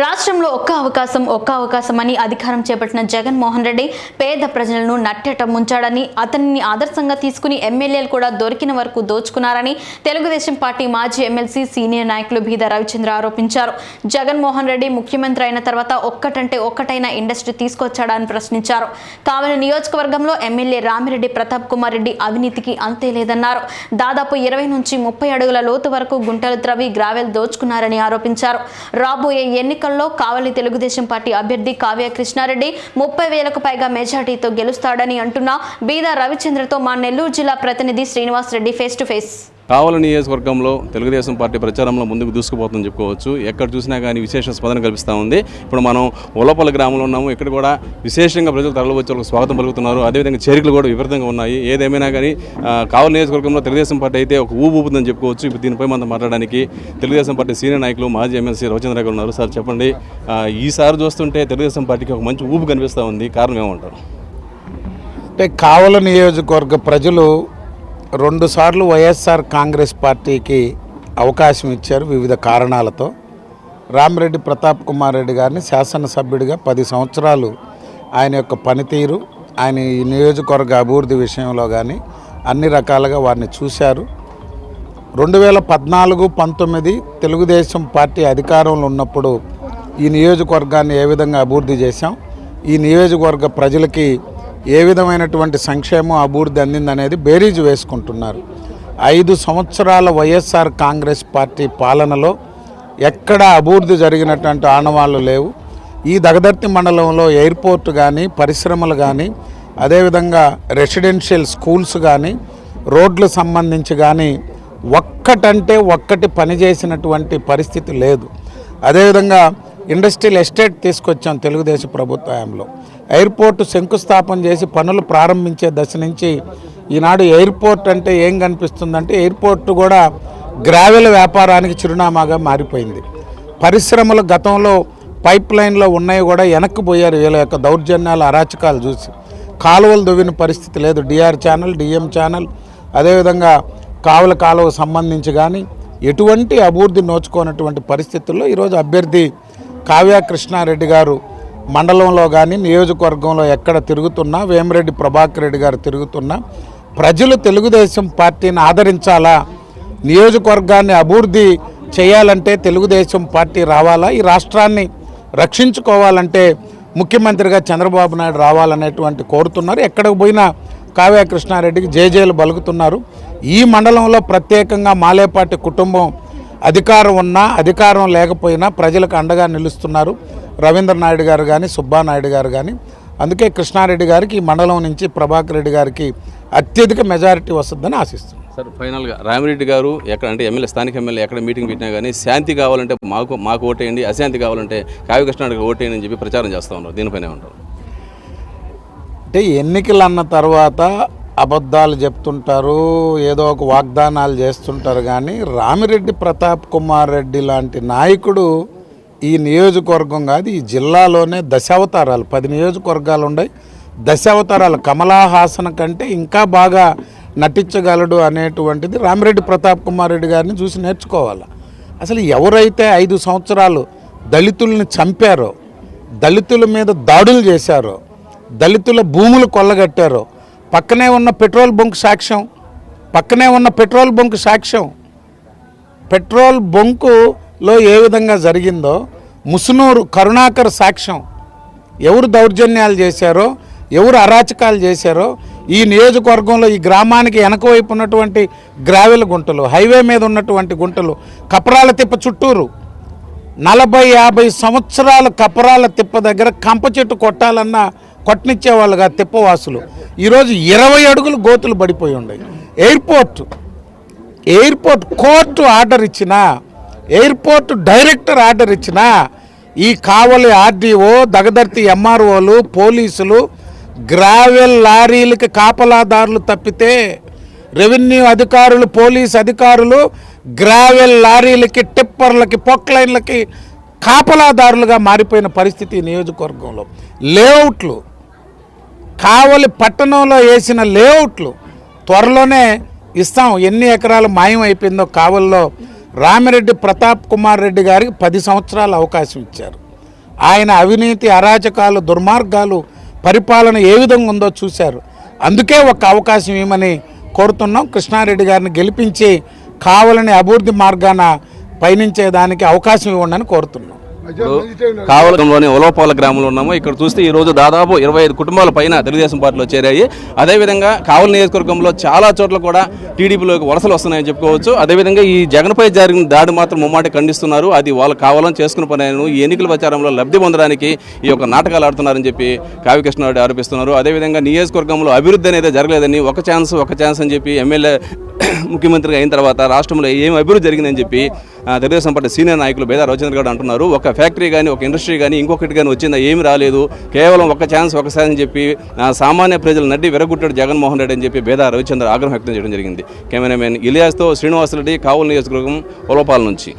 రాష్ట్రంలో ఒక్క అవకాశం ఒక్క అవకాశం అని అధికారం చేపట్టిన జగన్మోహన్ రెడ్డి పేద ప్రజలను నట్టేట ముంచాడని అతనిని ఆదర్శంగా తీసుకుని ఎమ్మెల్యేలు కూడా దొరికిన వరకు దోచుకున్నారని తెలుగుదేశం పార్టీ మాజీ ఎమ్మెల్సీ సీనియర్ నాయకులు బీద రవిచంద్ర ఆరోపించారు. జగన్మోహన్ రెడ్డి ముఖ్యమంత్రి అయిన తర్వాత ఒక్కటంటే ఒక్కటైన ఇండస్ట్రీ తీసుకొచ్చాడా అని ప్రశ్నించారు. కావలి నియోజకవర్గంలో ఎమ్మెల్యే రామిరెడ్డి ప్రతాప్ కుమార్ రెడ్డి అవినీతికి అంతే లేదన్నారు. దాదాపు ఇరవై నుంచి ముప్పై అడుగుల లోతు వరకు గుంటలు త్రవి గ్రావెల్ దోచుకున్నారని ఆరోపించారు. రాబోయే ఎన్నిక ఎన్నికల్లో కావలి తెలుగుదేశం పార్టీ అభ్యర్థి కావ్య కృష్ణారెడ్డి ముప్పై వేలకు పైగా మెజార్టీతో గెలుస్తాడని అంటున్న బీదా రవిచంద్రతో మా నెల్లూరు జిల్లా ప్రతినిధి Srinivas Reddy face to face Kavali నియోజకవర్గంలో తెలుగుదేశం పార్టీ ప్రచారంలో ముందుకు దూసుకుపోతుందని చెప్పుకోవచ్చు. ఎక్కడ చూసినా కానీ విశేష స్పందన కల్పిస్తూ ఉంది. ఇప్పుడు మనం ఉలపల్లి గ్రామంలో ఉన్నాము. ఇక్కడ కూడా విశేషంగా ప్రజలు తరలివచ్చి వాళ్ళకి స్వాగతం పలుకుతున్నారు. అదేవిధంగా చేరికలు కూడా విపరీతంగా ఉన్నాయి. ఏదేమైనా కానీ కావల నియోజకవర్గంలో తెలుగుదేశం పార్టీ అయితే ఒక ఊపు ఊపుతుందని చెప్పుకోవచ్చు. ఇప్పుడు దీనిపై మనం మాట్లాడడానికి తెలుగుదేశం పార్టీ సీనియర్ నాయకులు మాజీ ఎమ్మెల్సీ రవిచంద్ర గారు ఉన్నారు. సార్ చెప్పండి. ఈసారి చూస్తుంటే తెలుగుదేశం పార్టీకి ఒక మంచి ఊపు కనిపిస్తూ ఉంది. కారణం ఏమంటారు? అంటే కావల నియోజకవర్గ ప్రజలు రెండుసార్లు వైఎస్ఆర్ కాంగ్రెస్ పార్టీకి అవకాశం ఇచ్చారు వివిధ కారణాలతో. రామిరెడ్డి ప్రతాప్ కుమార్ రెడ్డి గారిని శాసనసభ్యుడిగా పది సంవత్సరాలు ఆయన యొక్క పనితీరు ఆయన ఈ నియోజకవర్గ అభివృద్ధి విషయంలో కానీ అన్ని రకాలుగా వారిని చూశారు. రెండు వేల పద్నాలుగు పంతొమ్మిది తెలుగుదేశం పార్టీ అధికారంలో ఉన్నప్పుడు ఈ నియోజకవర్గాన్ని ఏ విధంగా అభివృద్ధి చేశాం? ఈ నియోజకవర్గ ప్రజలకి ఏ విధమైనటువంటి సంక్షేమం అభివృద్ధి అందిందనేది బేరీజు వేసుకుంటున్నారు. ఐదు సంవత్సరాల వైఎస్ఆర్ కాంగ్రెస్ పార్టీ పాలనలో ఎక్కడ అభివృద్ధి జరిగినటువంటి ఆనవాళ్ళు లేవు. ఈ దగదర్తి మండలంలో ఎయిర్పోర్ట్ కానీ పరిశ్రమలు కానీ అదేవిధంగా రెసిడెన్షియల్ స్కూల్స్ కానీ రోడ్లు సంబంధించి కానీ ఒక్కటంటే ఒక్కటి పనిచేసినటువంటి పరిస్థితి లేదు. అదేవిధంగా ఇండస్ట్రియల్ ఎస్టేట్ తీసుకొచ్చాం తెలుగుదేశం ప్రభుత్వంలో. ఎయిర్పోర్ట్ శంకుస్థాపన చేసి పనులు ప్రారంభించే దశ నుంచి ఈనాడు ఎయిర్పోర్ట్ అంటే ఏం కనిపిస్తుందంటే ఎయిర్పోర్ట్ కూడా గ్రావెల్ వ్యాపారానికి చిరునామాగా మారిపోయింది. పరిశ్రమలు గతంలో పైప్ లైన్లో ఉన్నాయి కూడా వెనక్కి పోయారు వీళ్ళ యొక్క దౌర్జన్యాలు అరాచకాలు చూసి. కాలువలు దువ్విన పరిస్థితి లేదు. డిఆర్ ఛానల్ డిఎం ఛానల్ అదేవిధంగా కావుల కాలువ సంబంధించి కానీ ఎటువంటి అభివృద్ధి నోచుకోనటువంటి పరిస్థితుల్లో ఈరోజు అభ్యర్థి కావ్య కృష్ణారెడ్డి గారు మండలంలో కానీ నియోజకవర్గంలో ఎక్కడ తిరుగుతున్నా వేమిరెడ్డి ప్రభాకర్ రెడ్డి గారు తిరుగుతున్నా ప్రజలు తెలుగుదేశం పార్టీని ఆదరించాలా? నియోజకవర్గాన్ని అభివృద్ధి చేయాలంటే తెలుగుదేశం పార్టీ రావాలా? ఈ రాష్ట్రాన్ని రక్షించుకోవాలంటే ముఖ్యమంత్రిగా చంద్రబాబు నాయుడు రావాలనేటువంటి కోరుతున్నారు. ఎక్కడికి పోయినా కావ్య కృష్ణారెడ్డికి జేజేలు బలుకుతున్నారు ఈ మండలంలో ప్రత్యేకంగా మాలేపాటి కుటుంబం అధికారం ఉన్నా అధికారం లేకపోయినా ప్రజలకు అండగా నిలుస్తున్నారు రవీంద్ర నాయుడు గారు కానీ సుబ్బానాయుడు గారు కానీ అందుకే కృష్ణారెడ్డి గారికి ఈ మండలం నుంచి ప్రభాకర్ రెడ్డి గారికి అత్యధిక మెజారిటీ వస్తుందని ఆశిస్తున్నాను సార్ ఫైనల్గా రామిరెడ్డి గారు ఎక్కడ అంటే ఎమ్మెల్యే స్థానిక ఎమ్మెల్యే ఎక్కడ మీటింగ్ పెట్టినా కానీ శాంతి కావాలంటే మాకు మాకు ఓటేయండి అశాంతి కావాలంటే కావ్యకృష్ణాడికి ఓటేయండి అని చెప్పి ప్రచారం చేస్తూ ఉన్నారు. దీనిపైన ఉంటారు అంటే ఎన్నికలు అన్న తర్వాత అబద్ధాలు చెప్తుంటారు ఏదో ఒక వాగ్దానాలు చేస్తుంటారు కానీ రామిరెడ్డి ప్రతాప్ కుమార్ రెడ్డి లాంటి నాయకుడు ఈ నియోజకవర్గం కాదు ఈ జిల్లాలోనే దశావతారాలు. పది నియోజకవర్గాలు ఉన్నాయి. దశావతారాలు కమలాహాసన కంటే ఇంకా బాగా నటించగలడు అనేటువంటిది రామిరెడ్డి ప్రతాప్ కుమార్ రెడ్డి గారిని చూసి నేర్చుకోవాలి. అసలు ఎవరైతే ఐదు సంవత్సరాలు దళితుల్ని చంపారో దళితుల మీద దాడులు చేశారో దళితుల భూములు కొల్లగట్టారో పక్కనే ఉన్న పెట్రోల్ బంక్ సాక్ష్యం పక్కనే ఉన్న పెట్రోల్ బంక్ సాక్ష్యం. పెట్రోల్ బొంకులో ఏ విధంగా జరిగిందో ముసునూరు కరుణాకర్ సాక్ష్యం ఎవరు దౌర్జన్యాలు చేశారో ఎవరు అరాచకాలు చేశారో ఈ నియోజకవర్గంలో ఈ గ్రామానికి వెనక వైపు ఉన్నటువంటి గ్రావెల్ గుంటలు హైవే మీద ఉన్నటువంటి గుంటలు కపరాల తిప్ప చుట్టూరు నలభై యాభై సంవత్సరాల కపరాల తిప్ప దగ్గర కంప చెట్టు కొట్టాలన్నా కొట్టనిచ్చేవాళ్ళుగా తిప్పవాసులు. ఈరోజు ఇరవై అడుగులు గోతులు పడిపోయి ఉన్నాయి. ఎయిర్పోర్ట్ ఎయిర్పోర్ట్ కోర్టు ఆర్డర్ ఇచ్చినా ఎయిర్పోర్ట్ డైరెక్టర్ ఆర్డర్ ఇచ్చినా ఈ కావలి ఆర్డీఓ దగదర్తి ఎంఆర్ఓలు పోలీసులు గ్రావెల్ లారీలకి కాపలాదారులు తప్పితే రెవెన్యూ అధికారులు పోలీస్ అధికారులు గ్రావెల్ లారీలకి టిప్పర్లకి పొక్లైన్లకి కాపలాదారులుగా మారిపోయిన పరిస్థితి నియోజకవర్గంలో. లేఅవుట్లు కావలి పట్టణంలో వేసిన లేఅవుట్లు త్వరలోనే ఇస్తాం. ఎన్ని ఎకరాలు మాయం అయిపోయిందో కావల్లో రామిరెడ్డి ప్రతాప్ కుమార్ రెడ్డి గారికి పది సంవత్సరాలు అవకాశం ఇచ్చారు. ఆయన అవినీతి అరాచకాలు దుర్మార్గాలు పరిపాలన ఏ విధంగా ఉందో చూశారు. అందుకే ఒక అవకాశం ఇవ్వమని కోరుతున్నాం. కృష్ణారెడ్డి గారిని గెలిపించి కావాలని అభివృద్ధి మార్గాన పయనించేదానికి అవకాశం ఇవ్వండి అని కోరుతున్నాం. కావలంలోని ఉలవపాల గ్రామంలో ఉన్నాము. ఇక్కడ చూస్తే ఈ రోజు దాదాపు ఇరవై ఐదు కుటుంబాల పైన తెలుగుదేశం పార్టీలో చేరాయి. అదేవిధంగా కావలి నియోజకవర్గంలో చాలా చోట్ల కూడా టీడీపీలోకి వలసలు వస్తున్నాయని చెప్పుకోవచ్చు. అదేవిధంగా ఈ జగన్పై జరిగిన దాడి మాత్రం ముమ్మాటి ఖండిస్తున్నారు. అది వాళ్ళు కావాలని చేసుకున్న పని ఈ ఎన్నికల ప్రచారంలో లబ్ధి పొందడానికి ఈ యొక్క నాటకాలు ఆడుతున్నారని చెప్పి కావ్యకృష్ణారెడ్డి ఆరోపిస్తున్నారు. అదేవిధంగా నియోజకవర్గంలో అభివృద్ధి అనేది జరగలేదని ఒక ఛాన్స్ ఒక ఛాన్స్ అని చెప్పి ఎమ్మెల్యే ముఖ్యమంత్రిగా అయిన తర్వాత రాష్ట్రంలో ఏం అభివృద్ధి జరిగిందని చెప్పి తెలుగుదేశం పార్టీ సీనియర్ నాయకులు బేదా రవిచంద్ర గారు అంటున్నారు. ఒక ఫ్యాక్టరీ కానీ ఒక ఇండస్ట్రీ కానీ ఇంకొకటి కానీ వచ్చిందా ఏమి రాలేదు. కేవలం ఒక ఛాన్స్ ఒకసారి అని చెప్పి సామాన్య ప్రజలు నడ్డి విరగొట్టాడు జగన్మోహన్ రెడ్డి అని చెప్పి బేదా రవిచంద్ర ఆగ్రహం వ్యక్తం చేయడం జరిగింది. కెమెరామెన్ ఇలియాస్తో శ్రీనివాసరెడ్డి కావుల నియోజకవర్గం ఉలపాల నుంచి.